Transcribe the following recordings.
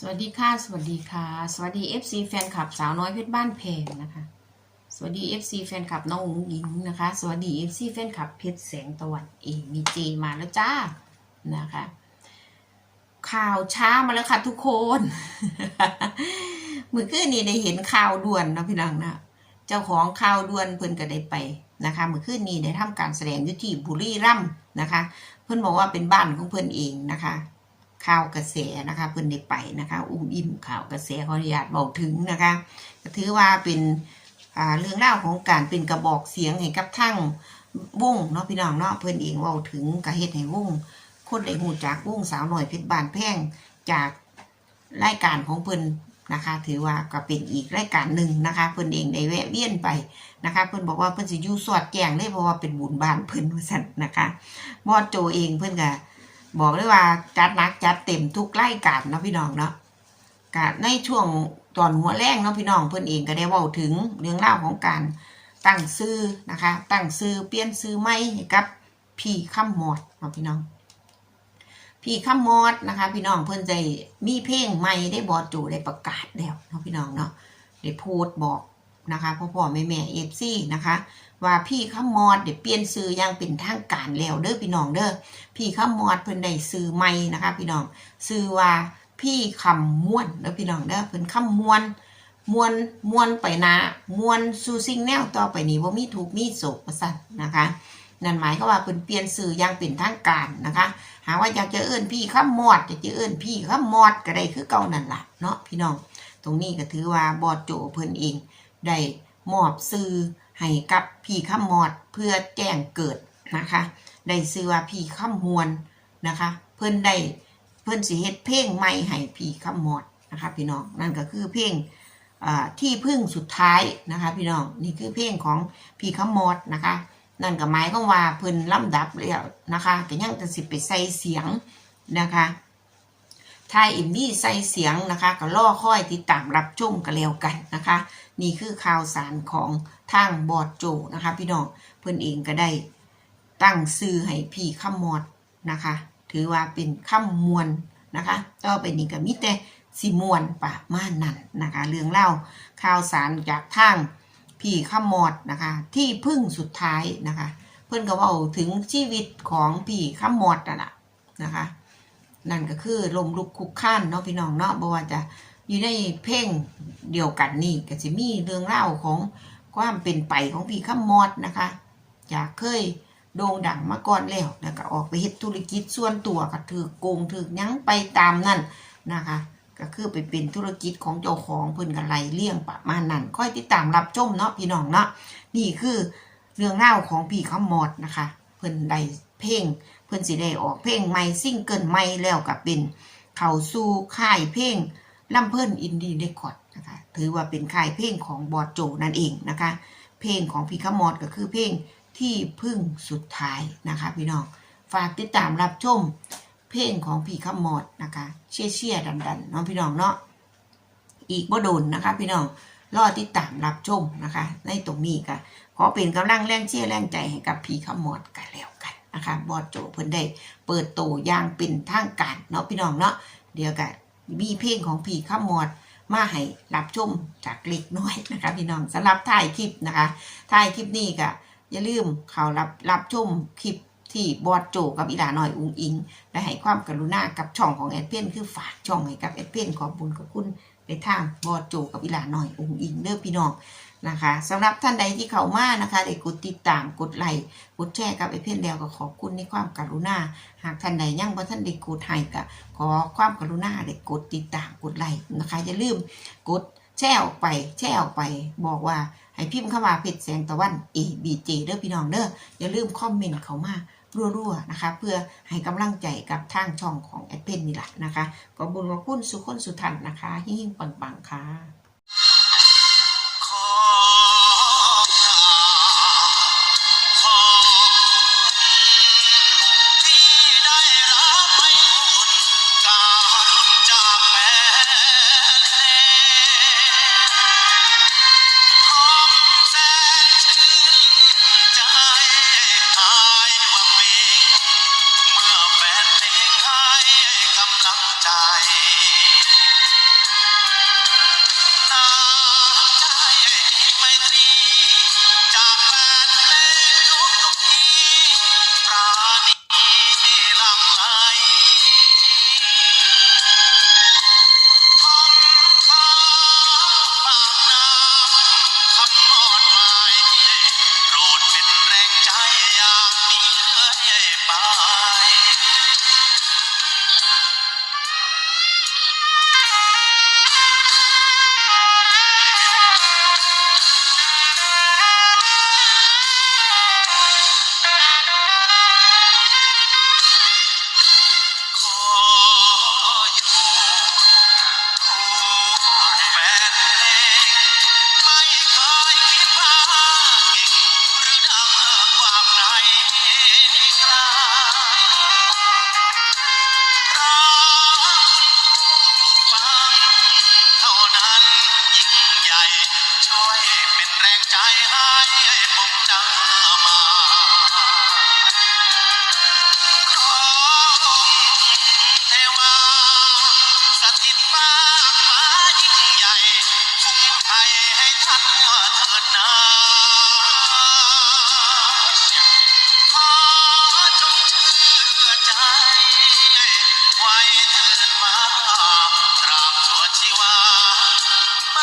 สวัสดีค่ะ สวัสดีค่ะ สวัสดี FC แฟนคลับสาวน้อยเพชรบ้านแพงนะคะ สวัสดี FC แฟนคลับน้องอุ๋งอิงนะคะ สวัสดี FC แฟนคลับเพชรแสงตะวันเอมีเจมาแล้วจ้านะคะ ข่าวช้ามาแล้วค่ะทุกคนเมื่อคืนนี้ได้เห็นข่าวด่วนนะพี่น้องนะเจ้าของข่าวด่วนเพิ่นก็ได้ไปนะคะเมื่อคืนนี้ได้ทำการแสดงยุที่บุรีรัมนะคะ เพิ่นบอกว่าเป็นบ้านของเพิ่นเองนะคะ ข่าวกระแสนะคะเพิ่นได้ไปนะคะอุ้มอิ่มข่าวกระแสขออนุญาตบอกถึงนะคะถือว่าเป็นเรื่องเล่าของการเป็นกระบอกเสียงให้กับทั้งวงเนาะพี่น้องเนาะเพิ่นเองเว้าถึงกระเฮ็ดให้วงคนได้ฮู้จักวงสาวหน่อยเพชรบานแพ่งจากรายการของเพิ่นนะคะ ถือว่าก็เป็นอีกรายการหนึ่งนะคะ เพิ่นเองได้แวะเวียนไปนะคะ เพิ่นบอกว่าเพิ่นสิยู่สอดแจงเลยเพราะว่าเป็นบุญบานเพิ่นว่าซั่นนะคะบอสโจเองเพิ่นก็ บอกเลยว่าจัดหนักจัดเต็มทุกไล่การเนาะพี่น้องเนาะกะในช่วงตอนหัวแรงเนาะพี่น้องเพื่อนเองก็ได้ว้าถึงเรื่องราวของการตั้งซื้อนะคะ ตั้งซื้อเปลี่ยนซื้อไม่กับพี่ข้ามมอดเนาะพี่น้อง พี่ข้ามมอดนะคะ พี่น้องเพื่อนใจมีเพลงใหม่ได้บอจูได้ประกาศแล้วเนาะพี่น้องเนาะได้โพสต์บอก นะคะพ่อพ่อแม่แม่เอฟซีนะคะ ว่าพี่ข้ามอดเดี๋ยวเปลี่ยนซื้ออย่างเป็นทางการแล้วเด้อพี่น้องเด้อพี่คำมอดเพิ่นได้ซื้อใหม่นะคะ พี่น้องซื้อว่าพี่คำม้วนเด้อพี่น้องเด้อเพิ่นคำม้วนม้วนม้วนไปนะม้วนสู่สิ่งแนวต่อไปนี้ว่ามีถูกมีโศกว่าซั่นนะคะนั่นหมายก็ว่าเพิ่นเปลี่ยนสื่ออย่างเป็นทางการนะคะ หาว่าอยากจะเอื้นพี่ข้ามอดอยากจะเอื้นพี่ข้ามอดก็ได้คือเก่านั่นล่ะเนาะพี่น้อง ตรงนี้ก็ถือว่าบอดโจเพิ่นเอง ได้มอบสื่อให้กับพี่ข้ามอดเพื่อแจ้งเกิดนะคะได้ซื้อว่าพี่ข้ามมวลนะคะ เพิ่นได้เพิ่นสิเฮ็ดเพลงใหม่ให้พี่ข้ามมอดนะคะพี่น้องนั่นก็คือเพลงที่พึ่งสุดท้ายนะคะพี่น้องนี่คือเพลงของพี่ข้ามอดนะคะ นั่นก็หมายความว่าเพิ่นลำดับแล้วนะคะก็ยังจะสิไปใส่เสียงนะคะ ถ้าอิมมี่ใส่เสียงนะคะก็ล่อค่อยติดตามรับชมกันแล้วกันนะคะ นี่คือข่าวสารของทางบอดโจนะคะ พี่น้องเพิ่อนเองก็ได้ตั้งซื้อให้พี่ข้ามอดนะคะ ถือว่าเป็นข้ามมวลนะคะต่อไปนี้ก็มีแต่สิมวลปะมานั้นนะคะ เรื่องเล่าข่าวสารจากทางพี่ข้ามอดนะคะ ที่พึ่งสุดท้ายนะคะ เพื่อนก็ว่าถึงชีวิตของพี่ข้ามอดน่ะนะคะ นั่นก็คือลมลุกคุกข้านเนาะพี่น้องเนาะบ่ว่าจะอยู่ในเพลงเดียวกันนี่ก็จะมีเรื่องเล่าของความเป็นไปของพี่ข้ามอดนะคะอยากเคยโด่งดังมาก่อนแล้วแล้วก็ออกไปเฮ็ดธุรกิจส่วนตัวก็ถือโกงถือยั้งไปตามนั่นนะคะ ก็คือไปเป็นธุรกิจของเจ้าของเพิ่นกันไล่เลี่ยงประมาณนั้นค่อยติดตามรับชมเนาะพี่น้องเนาะนี่คือเรื่องเล่าของพี่ขมอดนะคะ เพิ่นได้เพลง เพิ่นสิได้ออกเพลงใหม่ซิงเกิลใหม่แล้วก็เป็นเขาสู่ค่ายเพลงลำเพิ่นอินดี้เรคคอร์ดนะคะถือว่าเป็นค่ายเพลงของบอดโจนั่นเองนะคะ เพลงของพี่ขมอดก็คือเพลงที่พึ่งสุดท้ายนะคะพี่น้องฝากติดตามรับชมเพลงของพี่ขมอดนะคะ เชี่ยเชี่ยดันดันน้องพี่น้องเนาะอีกบ่โดนนะคะ พี่น้องรอติดตามรับชมนะคะ ในตรงนี้ค่ะขอเป็นกำลังแรงเชี่ยแรงใจให้กับพี่ขมอดกันแล้ว นะคะบอดโจเพิ่นได้เปิดโตอย่างเป็นทางการเนาะพี่น้องเนาะเดี๋ยวกันมีเพลงของพี่ขมอดมาให้รับชมจากเล็กน้อยนะคะพี่น้องสำหรับถ่ายคลิปนะคะถ่ายคลิปนี้ก็อย่าลืมเขารับรับชมคลิปที่บอดโจกับอีลาหน่อยอุงอิง และให้ความกรุณากับช่องของแอดเพนคือฝากช่องให้กับแอดเพนขอบบุญขอบคุณไปทางบอดโจกับอีลาหน่อยอุงอิงเด้อพี่น้อง นะคะสำหรับท่านใดที่เข้ามานะคะได้กดติดตามกดไลค์กดแชร์กับแอเพนแล้วก็ขอบคุณในความกรุณา หากท่านใดยังบ่ท่านได้กดให้ก็ขอความกรุณาได้กดติดตามกดไลค์นะคะอย่าลืมกดแชร์ออกไปแชร์ออกไป บอกว่าให้พิมพ์เข้ามาเพจแสงตะวัน A B J เด้อพี่น้องเด้ออย่าลืมคอมเมนต์เข้ามารัวๆนะคะ เพื่อให้กำลังใจกับทางช่องของแอดเพนนี่แหละนะคะขอบคุญขอบคุณสุขคนสุทันนะคะยิ่งๆปังๆค่ะ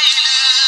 Allah.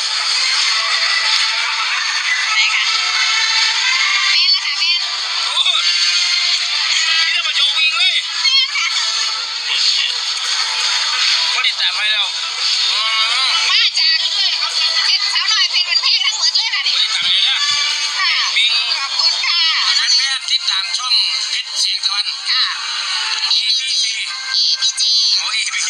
องเพชรเสียงตะวัน ค่ะ ABC APG โอ้ย ABC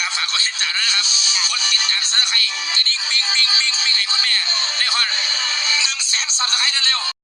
ครับฝากคนติดตามด้วยครับ คนติดตามสารคดีกระดิ่งปิ้งปิ้งปิ้งปิ้งไหนคุณแม่ได้ฮอตหนึ่งแสนสับสไครต์เร็ว